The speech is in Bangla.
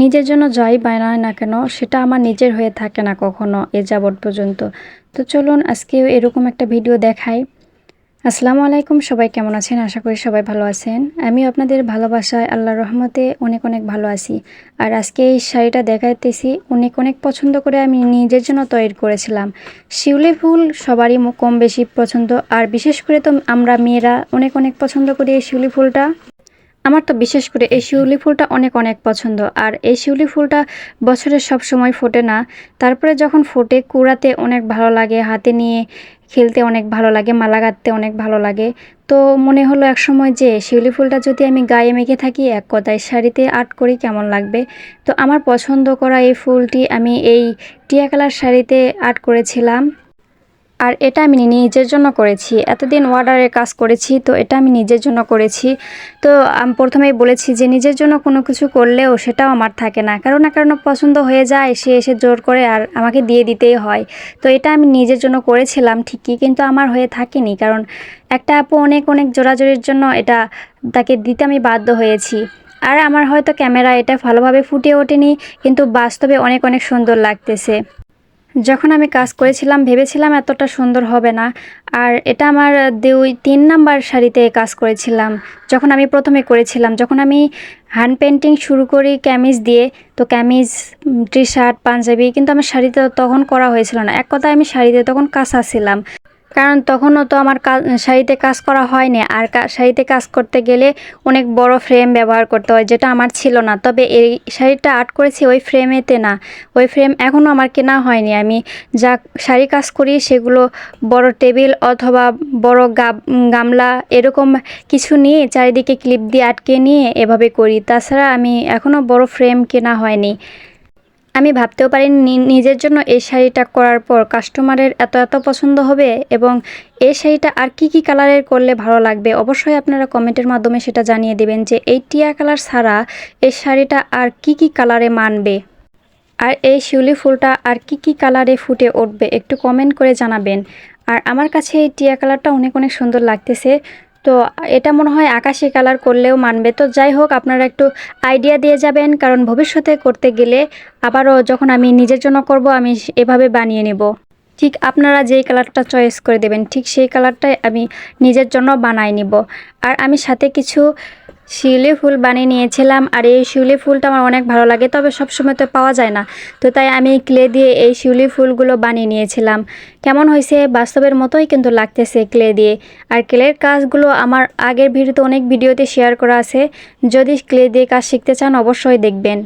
নিজের জন্য যাই বানায় না কেন, সেটা আমার নিজের হয়ে থাকে না কখনো এ যাবৎ পর্যন্ত। তো চলুন আজকেও এরকম একটা ভিডিও দেখাই। আসসালামু আলাইকুম, সবাই কেমন আছেন? আশা করি সবাই ভালো আছেন। আমি আপনাদের ভালোবাসায় আল্লাহর রহমতে অনেক অনেক ভালো আছি। আর আজকে এই শাড়িটা দেখাইতেছি, অনেক অনেক পছন্দ করে আমি নিজের জন্য তৈরি করেছিলাম। শিউলি ফুল সবারই কম বেশি পছন্দ, আর বিশেষ করে তো আমরা মেয়েরা অনেক অনেক পছন্দ করি এই শিউলি ফুলটা। আমার তো বিশেষ করে এই শিউলি ফুলটা অনেক অনেক পছন্দ। আর এই শিউলি ফুলটা বছরের সব সময় ফোটে না। তারপরে যখন ফোটে, কুড়াতে অনেক ভালো লাগে, হাতে নিয়ে খেলতে অনেক ভালো লাগে, মালা গাঁথতে অনেক ভালো লাগে। তো মনে হলো এক সময় যে, শিউলি ফুলটা যদি আমি গায়ে মেখে থাকি, এক কথায় শাড়িতে আর্ট করি, কেমন লাগবে? তো আমার পছন্দ করা এই ফুলটি আমি এই টিয়া কালার শাড়িতে আর্ট করেছিলাম। আর এটা আমি নিজের জন্য করেছি। এতদিন অর্ডারের কাজ করেছি, তো এটা আমি নিজের জন্য করেছি। তো আমি প্রথমেই বলেছি যে নিজের জন্য কোনো কিছু করলেও সেটাও আমার থাকে না। কারণ না কারণ পছন্দ হয়ে যায়, সে এসে জোর করে আর আমাকে দিয়ে দিতেই হয়। তো এটা আমি নিজের জন্য করেছিলাম ঠিকই, কিন্তু আমার হয়ে থাকেনি। কারণ একটা আপু অনেক অনেক জোরাজোরির জন্য এটা তাকে দিতে আমি বাধ্য হয়েছি। আর আমার হয়তো ক্যামেরা এটা ভালোভাবে ফুটে ওঠেনি, কিন্তু বাস্তবে অনেক অনেক সুন্দর লাগতেছে। যখন আমি কাজ করেছিলাম, ভেবেছিলাম এতটা সুন্দর হবে না। আর এটা আমার দুই, তিন নাম্বার শাড়িতে কাজ করেছিলাম। যখন আমি প্রথমে করেছিলাম, যখন আমি হ্যান্ড পেন্টিং শুরু করি ক্যামিজ দিয়ে, তো ক্যামিজ টি শার্ট পাঞ্জাবি, কিন্তু আমার শাড়িতে তখন করা হয়েছিল না। এক কথায় আমি শাড়িতে তখন কাঁচা ছিলাম। কারণ তখনও তো আমার শাড়িতে কাজ করা হয়নি। আর শাড়িতে কাজ করতে গেলে অনেক বড় ফ্রেম ব্যবহার করতে হয়, যেটা আমার ছিল না। তবে এই শাড়িটা আর্ট করেছি, ওই ফ্রেমেতে না। ওই ফ্রেম এখনও আমার কেনা হয়নি। আমি যা শাড়ি কাজ করি, সেগুলো বড় টেবিল অথবা বড় গামলা এরকম কিছু নিয়ে চারিদিকে ক্লিপ দিয়ে আটকে নিয়ে এভাবে করি। তাছাড়া আমি এখনও বড় ফ্রেম কেনা হয়নি। আমি ভাবতেও পারিনি নিজের জন্য এই শাড়িটা করার পর কাস্টমারের এত এত পছন্দ হবে এবং এই শাড়িটা আর কি কি কালারের করলে ভালো লাগবে? অবশ্যই আপনারা কমেন্টের মাধ্যমে সেটা জানিয়ে দেবেন যে এই টিয়া কালার ছাড়া এই শাড়িটা আর কি কি কালারে মানবে? আর এই শিউলি ফুলটা আর কি কি কালারে ফুটে উঠবে একটু কমেন্ট করে জানাবেন। আর আমার কাছে এই টিয়া কালারটা অনেক অনেক সুন্দর লাগতেছে। তো এটা মনে হয় আকাশি কালার করলেও মানবে। তো যাই হোক, আপনারা একটু আইডিয়া দিয়ে যাবেন, কারণ ভবিষ্যতে করতে গেলে আবারও যখন আমি নিজের জন্য করব, আমি এভাবে বানিয়ে নেব। ঠিক আপনারা যেই কালারটা চয়েস করে দেবেন, ঠিক সেই কালারটাই আমি নিজের জন্য বানাই নিব। আর আমি সাথে কিছু শিউলি ফুল বানিয়ে নিয়েছিলাম, আর এই শিউলি ফুলটা আমার অনেক ভালো লাগে, তবে সবসময় তো পাওয়া যায় না। তো তাই আমি ক্লে দিয়ে এই শিউলি ফুলগুলো বানিয়ে নিয়েছিলাম। কেমন হয়েছে? বাস্তবের মতোই কিন্তু লাগতেছে ক্লে দিয়ে। আর ক্লের কাজগুলো আমার আগের ভিডিওতে অনেক ভিডিওতে শেয়ার করা আছে। যদি ক্লে দিয়ে কাজ শিখতে চান, অবশ্যই দেখবেন।